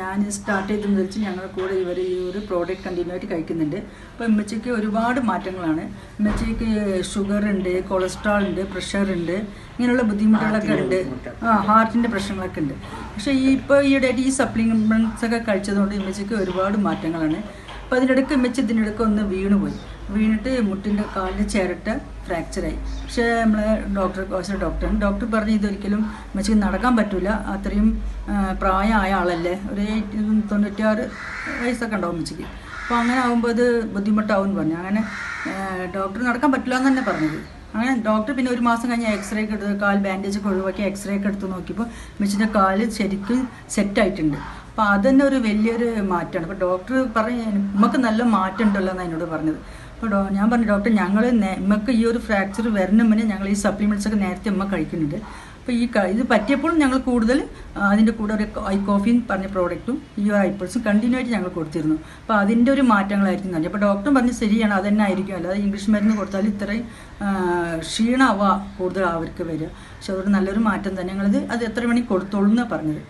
ഞാൻ സ്റ്റാർട്ട് ചെയ്തെന്ന് വെച്ച് ഞങ്ങളുടെ കൂടെ ഇവർ ഈ ഒരു പ്രോഡക്റ്റ് കണ്ടിന്യൂ ആയിട്ട് കഴിക്കുന്നുണ്ട്. അപ്പോൾ ഉമ്മച്ചിക്ക് ഒരുപാട് മാറ്റങ്ങളാണ്. ഉമ്മച്ചിക്ക് ഷുഗർ ഉണ്ട് കൊളസ്ട്രോൾ ഉണ്ട് പ്രഷർ ഉണ്ട് ഇങ്ങനെയുള്ള ബുദ്ധിമുട്ടുകളൊക്കെ ഉണ്ട്. ആ ഹാർട്ടിന്റെ പ്രശ്നങ്ങളൊക്കെ ഉണ്ട്. പക്ഷേ ഈ ഇപ്പോൾ ഈയിടെയായിട്ട് ഈ സപ്ലിമെന്റ്സ് ഒക്കെ കഴിച്ചതുകൊണ്ട് ഉമ്മച്ചിക്ക് ഒരുപാട് മാറ്റങ്ങളാണ്. അപ്പോൾ അതിനിടയ്ക്ക് ഉമ്മച്ചി ഇതിനിടയ്ക്ക് ഒന്ന് വീണുപോയി. വീണിട്ട് മുട്ടിന്റെ കാലിൽ ചിരട്ട ഫ്രാക്ചറായി. പക്ഷേ നമ്മളെ ഡോക്ടർ കോശ ഡോക്ടർ ഡോക്ടർ പറഞ്ഞു ഇതൊരിക്കലും ഉമ്മച്ചിക്ക് നടക്കാൻ പറ്റില്ല അത്രയും പ്രായമായ ആളല്ലേ. ഒരു തൊണ്ണൂറ്റിയാറ് വയസ്സൊക്കെ ഉണ്ടാവും മച്ചിക്ക് അപ്പോൾ അങ്ങനെ ആകുമ്പോൾ അത് ബുദ്ധിമുട്ടാവും പറഞ്ഞു. അങ്ങനെ ഡോക്ടർ നടക്കാൻ പറ്റില്ല എന്ന് തന്നെ പറഞ്ഞത്. അങ്ങനെ ഡോക്ടർ പിന്നെ ഒരു മാസം കഴിഞ്ഞ് എക്സ്റേ ഒക്കെ എടുത്ത് കാൽ ബാൻഡേജ് ഒക്കെ ഒഴിവാക്കി എക്സ്റേ ഒക്കെ എടുത്ത് നോക്കിയപ്പോൾ ഉമ്മച്ചിന്റെ കാൽ ശരിക്കും സെറ്റായിട്ടുണ്ട് അപ്പോൾ അതന്നെ ഒരു വലിയൊരു മാറ്റമാണ്. അപ്പോൾ ഡോക്ടർ പറഞ്ഞു നമുക്ക് നല്ല മാറ്റം ഉണ്ടല്ലോ എന്നാണ് എന്നോട് പറഞ്ഞത്. അപ്പോൾ ഡോ ഞാൻ പറഞ്ഞു ഡോക്ടർ ഞങ്ങൾ നമുക്ക് ഈ ഒരു ഫ്രാക്ചർ വരുന്ന മുന്നേ ഞങ്ങൾ ഈ സപ്ലിമെന്റ്സ് ഒക്കെ നേരത്തെ അമ്മ കഴിക്കുന്നുണ്ട്. അപ്പോൾ ഈ ഇത് പറ്റിയപ്പോൾ ഞങ്ങൾ കൂടുതൽ അതിന്റെ കൂടെ ഒരു ഐ കോഫി പറഞ്ഞ പ്രോഡക്റ്റും ഈ ഒരു ഐപ്പിൾസും കണ്ടിന്യൂ ആയിട്ട് ഞങ്ങൾ കൊടുത്തിരുന്നു. അപ്പോൾ അതിന്റെ ഒരു മാറ്റങ്ങളായിരിക്കും തന്നെ അപ്പോൾ ഡോക്ടർ പറഞ്ഞ് ശരിയാണ് അത് തന്നെ ആയിരിക്കും. അല്ലാതെ ഇംഗ്ലീഷ് മരുന്ന് കൊടുത്താൽ ഇത്രയും ക്ഷീണമാവുക കൂടുതൽ അവർക്ക് വരിക. പക്ഷെ അതൊരു നല്ലൊരു മാറ്റം തന്നെ. ഞങ്ങളത് അത് എത്ര മണി കൊടുത്തോളൂ എന്നാണ് പറഞ്ഞത്.